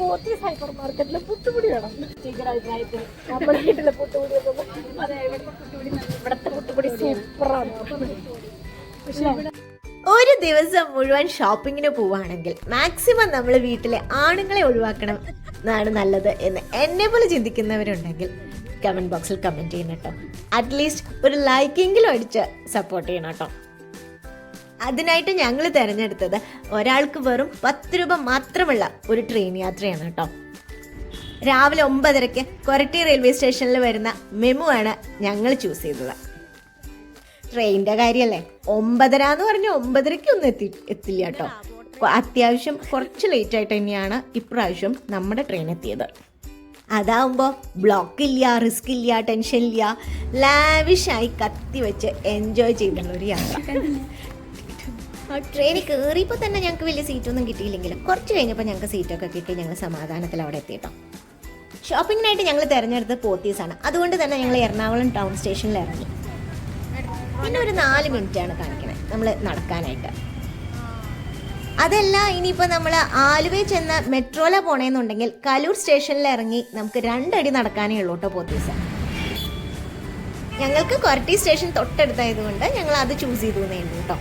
Pothy cyber മാർക്കറ്റിലെ പുട്ടുപൊടി വേണം അഭിപ്രായത്തിൽ നമ്മുടെ വീട്ടിലെ പുട്ടുപൊടി ഇവിടുത്തെ പുട്ടുപൊടി സൂപ്പറാണ്. പക്ഷേ ഒരു ദിവസം മുഴുവൻ ഷോപ്പിങ്ങിന് പോവാണെങ്കിൽ മാക്സിമം നമ്മൾ വീട്ടിലെ ആണുങ്ങളെ ഒഴിവാക്കണം എന്നാണ് നല്ലത് എന്ന് എന്നെ പോലെ ചിന്തിക്കുന്നവരുണ്ടെങ്കിൽ കമന്റ് ബോക്സിൽ കമന്റ് ചെയ്യണം കേട്ടോ അറ്റ്ലീസ്റ്റ് ഒരു ലൈക്കെങ്കിലും അടിച്ച് സപ്പോർട്ട് ചെയ്യണം കേട്ടോ. അതിനായിട്ട് ഞങ്ങൾ തിരഞ്ഞെടുത്തത് ഒരാൾക്ക് വെറും പത്ത് രൂപ മാത്രമുള്ള ഒരു ട്രെയിൻ യാത്രയാണ് കേട്ടോ. രാവിലെ ഒമ്പതരയ്ക്ക് കൊരട്ടി റെയിൽവേ സ്റ്റേഷനിൽ വരുന്ന മെമു ആണ് ഞങ്ങൾ ചൂസ് ചെയ്തത്. ട്രെയിനിന്റെ കാര്യല്ലേ? ഒമ്പതര എന്ന് പറഞ്ഞ ഒമ്പതരയ്ക്കൊന്നും എത്തി എത്തില്ല കേട്ടോ. അത്യാവശ്യം കുറച്ച് ലേറ്റ് ആയിട്ട് തന്നെയാണ് ഇപ്രാവശ്യം നമ്മുടെ ട്രെയിൻ എത്തിയത്. അതാവുമ്പോൾ ബ്ലോക്ക് ഇല്ല റിസ്ക് ഇല്ല ടെൻഷൻ ഇല്ല ലാവിഷായി കത്തി വെച്ച് എൻജോയ് ചെയ്തുള്ള ഒരു യാത്ര. ട്രെയിനിൽ കയറിയപ്പോൾ തന്നെ ഞങ്ങൾക്ക് വലിയ സീറ്റൊന്നും കിട്ടിയില്ലെങ്കിലും കുറച്ച് കഴിഞ്ഞപ്പോൾ ഞങ്ങൾക്ക് സീറ്റൊക്കെ കിട്ടി ഞങ്ങൾ സമാധാനത്തിൽ അവിടെ എത്തിയിട്ടോ ഷോപ്പിങ്ങിനായിട്ട് ഞങ്ങൾ തിരഞ്ഞെടുത്തത് പോത്തീസാണ് അതുകൊണ്ട് തന്നെ ഞങ്ങൾ എറണാകുളം ടൗൺ സ്റ്റേഷനിൽ ഇറങ്ങി. പിന്നെ ഒരു നാല് മിനിറ്റാണ് കാണിക്കുന്നത് നമ്മൾ നടക്കാനായിട്ട്. അതല്ല ഇനിയിപ്പോൾ നമ്മൾ ആലുവയിൽ ചെന്ന് മെട്രോല പോണേന്നുണ്ടെങ്കിൽ കലൂർ സ്റ്റേഷനിൽ ഇറങ്ങി നമുക്ക് രണ്ടടി നടക്കാനേ ഉള്ളൂ കേട്ടോ പോത്തീസ്. ഞങ്ങൾക്ക് കൊരട്ടി സ്റ്റേഷൻ തൊട്ടടുത്തായതുകൊണ്ട് ഞങ്ങൾ അത് ചൂസ് ചെയ്തു എന്നേ കേട്ടോ.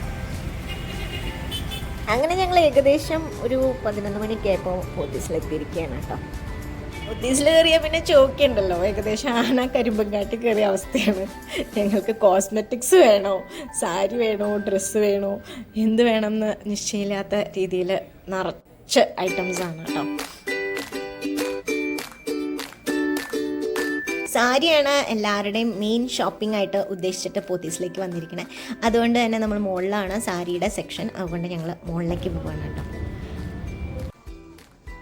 അങ്ങനെ ഞങ്ങൾ ഏകദേശം ഒരു പതിനൊന്ന് മണിയൊക്കെ ആയപ്പോൾ പോത്തീസിലെത്തിയിരിക്കുകയാണ് കേട്ടോ. പോത്തീസിൽ കയറിയാൽ പിന്നെ ചോക്കിയുണ്ടല്ലോ ഏകദേശം ആന കരിമ്പങ്കാട്ടി കയറിയ അവസ്ഥയാണ്. ഞങ്ങൾക്ക് കോസ്മെറ്റിക്സ് വേണോ? സാരി വേണോ? ഡ്രസ്സ് വേണോ? എന്ത് വേണമെന്ന് നിശ്ചയമില്ലാത്ത രീതിയിൽ നിറച്ച് ഐറ്റംസ് ആണ് കേട്ടോ. സാരിയാണ് എല്ലാവരുടെയും മെയിൻ ഷോപ്പിംഗ് ആയിട്ട് ഉദ്ദേശിച്ചിട്ട് പോത്തീസിലേക്ക് വന്നിരിക്കുന്നത് അതുകൊണ്ട് തന്നെ നമ്മൾ മുകളിലാണ് സാരിയുടെ സെക്ഷൻ അതുകൊണ്ട് ഞങ്ങൾ മുകളിലേക്ക് പോവാണ് കേട്ടോ.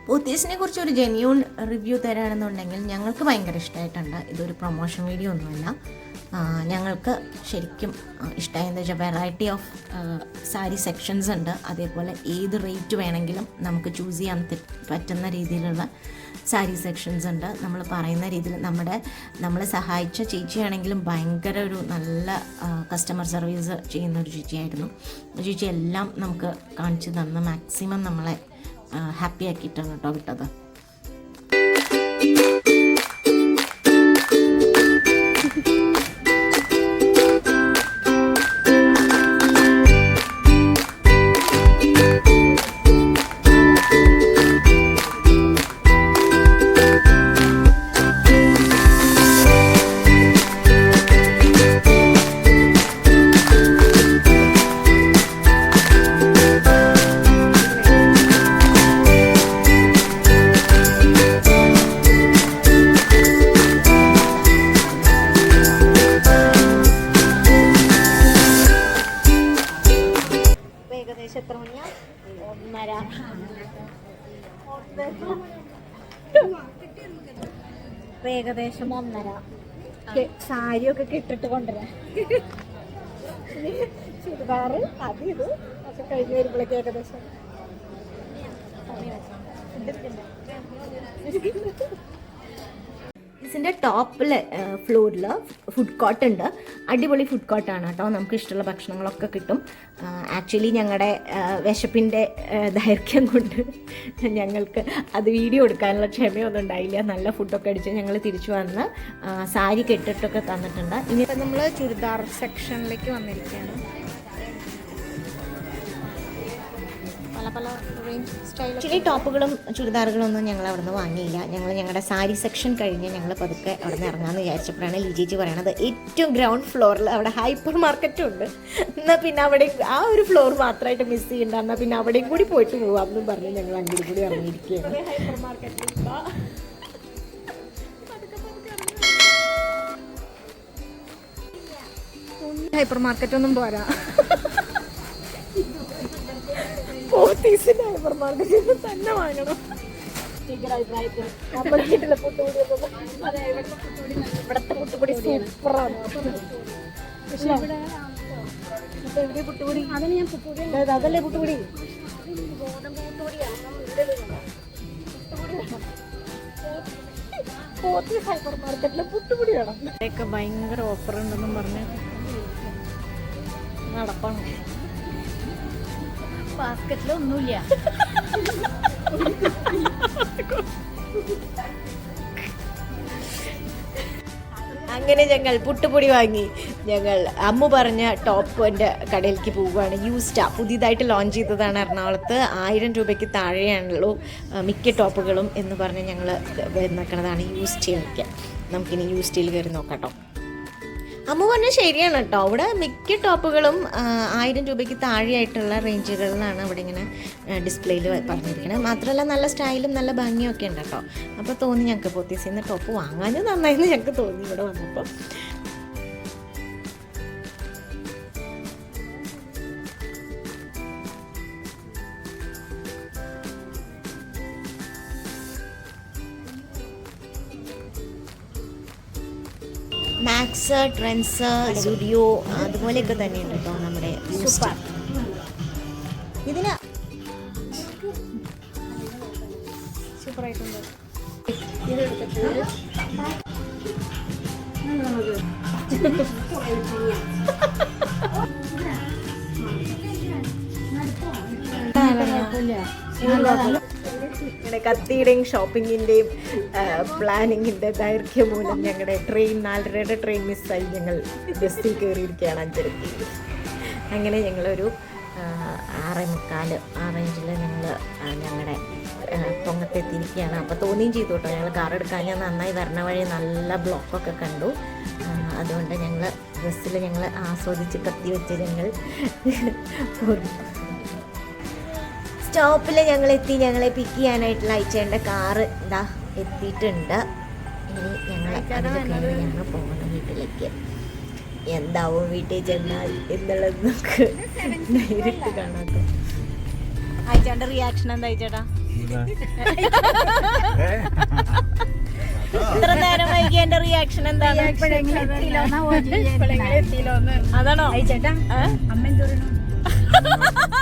പോത്തീസിനെ കുറിച്ച് ഒരു ജെന്യൂൺ റിവ്യൂ തരാണെന്നുണ്ടെങ്കിൽ ഞങ്ങൾക്ക് ഭയങ്കര ഇഷ്ടമായിട്ടുണ്ട്. ഇതൊരു പ്രൊമോഷൻ വീഡിയോ ഒന്നുമല്ല. ഞങ്ങൾക്ക് ശരിക്കും ഇഷ്ടമായി എന്താ വെച്ചാൽ വെറൈറ്റി ഓഫ് സാരി സെക്ഷൻസ് ഉണ്ട്. അതേപോലെ ഏത് റേറ്റ് വേണമെങ്കിലും നമുക്ക് ചൂസ് ചെയ്യാൻ പറ്റുന്ന രീതിയിലുള്ള സാരി സെക്ഷൻസ് ഉണ്ട്. നമ്മൾ പറയുന്ന രീതിയിൽ നമ്മുടെ നമ്മളെ സഹായിച്ച ചേച്ചിയാണെങ്കിലും ഭയങ്കര ഒരു നല്ല കസ്റ്റമർ സർവീസ് ചെയ്യുന്ന ഒരു ചേച്ചിയായിരുന്നു. ചേച്ചി എല്ലാം നമുക്ക് കാണിച്ചു തന്ന് മാക്സിമം നമ്മളെ ഹാപ്പി ആക്കിയിട്ടാണ് കേട്ടോ വിട്ടത്. ഏകദേശം ഒന്നര. സാരി സാരിയൊക്കെ കിട്ടിട്ട് കൊണ്ടുവരാം. ചുരിദാറ് അത് ഇത് ഒക്കെ കഴിഞ്ഞ് വരുമ്പോഴേക്ക് ഏകദേശം. ഇതിന്റെ ടോപ്പിൽ ഫ്ലോറിൽ ഫുഡ് കോർട്ട് ഉണ്ട്. അടിപൊളി ഫുഡ് കോർട്ടാണ് കേട്ടോ. നമുക്ക് ഇഷ്ടമുള്ള ഭക്ഷണങ്ങളൊക്കെ കിട്ടും. ആക്ച്വലി ഞങ്ങളുടെ വിശപ്പിന്റെ ദൈർഘ്യം കൊണ്ട് ഞങ്ങൾക്ക് അത് വീഡിയോ എടുക്കാനുള്ള ക്ഷമയൊന്നും ഉണ്ടായില്ല. നല്ല ഫുഡൊക്കെ അടിച്ച് ഞങ്ങൾ തിരിച്ചു വന്ന് സാരി കെട്ടിട്ടൊക്കെ തന്നിട്ടുണ്ട്. ഇനി നമ്മൾ ചുരിദാർ സെക്ഷനിലേക്ക് വന്നിരിക്കുകയാണ്. പല പല റേഞ്ച് സ്റ്റൈൽ ആക്ച്വലി ടോപ്പുകളും ചുരിദാറുകളും ഒന്നും ഞങ്ങൾ അവിടെ നിന്ന് വാങ്ങിയില്ല. ഞങ്ങൾ ഞങ്ങളുടെ സാരി സെക്ഷൻ കഴിഞ്ഞ് ഞങ്ങൾ പതുക്കെ അവിടെ നിന്ന് ഇറങ്ങാമെന്ന് വിചാരിച്ചപ്പോഴാണ് ലിജിജി പറയണത്. ഏറ്റവും ഗ്രൗണ്ട് ഫ്ലോറിൽ അവിടെ ഹൈപ്പർ മാർക്കറ്റും ഉണ്ട്. എന്നാൽ പിന്നെ അവിടെ ആ ഒരു ഫ്ലോർ മാത്രമായിട്ട് മിസ് ചെയ്യണ്ട. എന്നാൽ പിന്നെ അവിടെയും കൂടി പോയിട്ട് പോവാം എന്നും പറഞ്ഞ് ഞങ്ങൾ അങ്ങനെ കൂടി ഇറങ്ങിയിരിക്കുകയാണ്. ഹൈപ്പർ മാർക്കറ്റിൽ ഹൈപ്പർ മാർക്കറ്റ് ഒന്നും പോരാ. ഹൈപ്പർ മാർക്കറ്റിൽ തന്നെ വാങ്ങണം. ഇവിടുത്തെ പുട്ടുപൊടി സൂപ്പറാണ്. പക്ഷേ ഇപ്പൊ എവിടെ പുട്ടുപൊടി അതിന് ഞാൻ പുട്ടുപൊടി അതല്ലേ പുട്ടുപൊടി ഇവിടെ ഹൈപ്പർ മാർക്കറ്റിലെ വേണം. ഇവിടെയൊക്കെ ഭയങ്കര ഓഫർ ഉണ്ടെന്നും പറഞ്ഞ് നടപ്പാണ്. ബാസ്ക്കറ്റിൽ ഒന്നുമില്ല. അങ്ങനെ ഞങ്ങൾ പുട്ടുപൊടി വാങ്ങി. ഞങ്ങൾ അമ്മ പറഞ്ഞ ടോപ്പിന്റെ കടയിലേക്ക് പോവുകയാണ്. യൂസ്റ്റാ പുതിയതായിട്ട് ലോഞ്ച് ചെയ്തതാണ് എറണാകുളത്ത്. ആയിരം രൂപയ്ക്ക് താഴെയാണല്ലോ മിക്ക ടോപ്പുകളും എന്ന് പറഞ്ഞ് ഞങ്ങൾ നിൽക്കുന്നതാണ് യൂസ്റ്റേ വയ്ക്കുക നമുക്കിനി യൂസ്റ്റേയിൽ കയറി നോക്കാം കേട്ടോ. അമ്മ പറഞ്ഞ ശരിയാണ് കേട്ടോ. അവിടെ മിക്ക ടോപ്പുകളും ആയിരം രൂപയ്ക്ക് താഴെയായിട്ടുള്ള റേഞ്ചുകളിലാണ് അവിടെ ഇങ്ങനെ ഡിസ്പ്ലേയിൽ പറഞ്ഞിരിക്കുന്നത്. മാത്രമല്ല നല്ല സ്റ്റൈലും നല്ല ഭംഗിയൊക്കെ ഉണ്ട് കേട്ടോ. അപ്പോൾ തോന്നി ഞങ്ങൾക്ക് പോത്തീസിൽ ടോപ്പ് വാങ്ങാനും നന്നായെന്ന് ഞങ്ങൾക്ക് തോന്നി ഇവിടെ വന്നപ്പോൾ മാക്സ് ട്രെൻസ് സ്റ്റുഡിയോ അതുപോലെയൊക്കെ തന്നെയുണ്ട് കേട്ടോ നമ്മുടെ സൂപ്പർ ഇതിന് സൂപ്പറായിട്ടുണ്ട് ഞങ്ങളുടെ കത്തിയുടെയും ഷോപ്പിങ്ങിന്റെയും പ്ലാനിങ്ങിന്റെ ദൈർഘ്യം മൂലം ഞങ്ങളുടെ ട്രെയിൻ നാലരയുടെ ട്രെയിൻ മിസ്സായി ഞങ്ങൾ ബസ്സിൽ കയറിയിരിക്കുകയാണ് അഞ്ചരയ്ക്ക് അങ്ങനെ ഞങ്ങളൊരു ആറേ മുക്കാൽ ആ റേഞ്ചിൽ ഞങ്ങൾ ഞങ്ങളുടെ പൊങ്ങത്തെത്തിയിരിക്കുകയാണ്. അപ്പോൾ തോന്നിയും ചെയ്തു കേട്ടോ ഞങ്ങൾ കാർ എടുക്കാൻ ഞാൻ നന്നായി വരണ വഴി നല്ല ബ്ലോക്കൊക്കെ കണ്ടു. അതുകൊണ്ട് ഞങ്ങൾ ബസ്സിൽ ഞങ്ങൾ ആസ്വദിച്ച് കത്തി വെച്ച് ഞങ്ങൾ സ്റ്റോപ്പിൽ ഞങ്ങൾ എത്തി ഞങ്ങളെ പിക്ക് ചെയ്യാനായിട്ടുള്ള അയച്ചേണ്ട കാറ് എന്താ എത്തിയിട്ടുണ്ട്. ഇനി ഞങ്ങൾ ഞങ്ങൾ പോകണം വീട്ടിലേക്ക്. എന്താവും വീട്ടിൽ ചെന്നാൽ എന്നുള്ളത് നമുക്ക് നേരിട്ട് കാണാം അയച്ചേണ്ട റിയാക്ഷൻ എന്താ അയച്ചേട്ടാ ഇത്ര നേരം വൈകി എന്റെ റിയാക്ഷൻ എന്താണ് അതാണോ? ചേട്ടാ ഏ? അമ്മ എന്തോരണം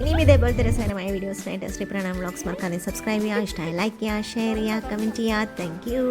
ನಿಮ್ಮಿದೆ ಬರ್ತೀರ sir my videos latest Pranam vlogs ಮಾಡ್ಕೊಂಡು ಸಬ್ಸ್ಕ್ರೈಬ್ ಯಾ, ಇಷ್ಟ ಲೈಕ್ ಯಾ ಶೇರ್ ಯಾ ಕಮೆಂಟ್ ಯಾ ಥ್ಯಾಂಕ್ ಯು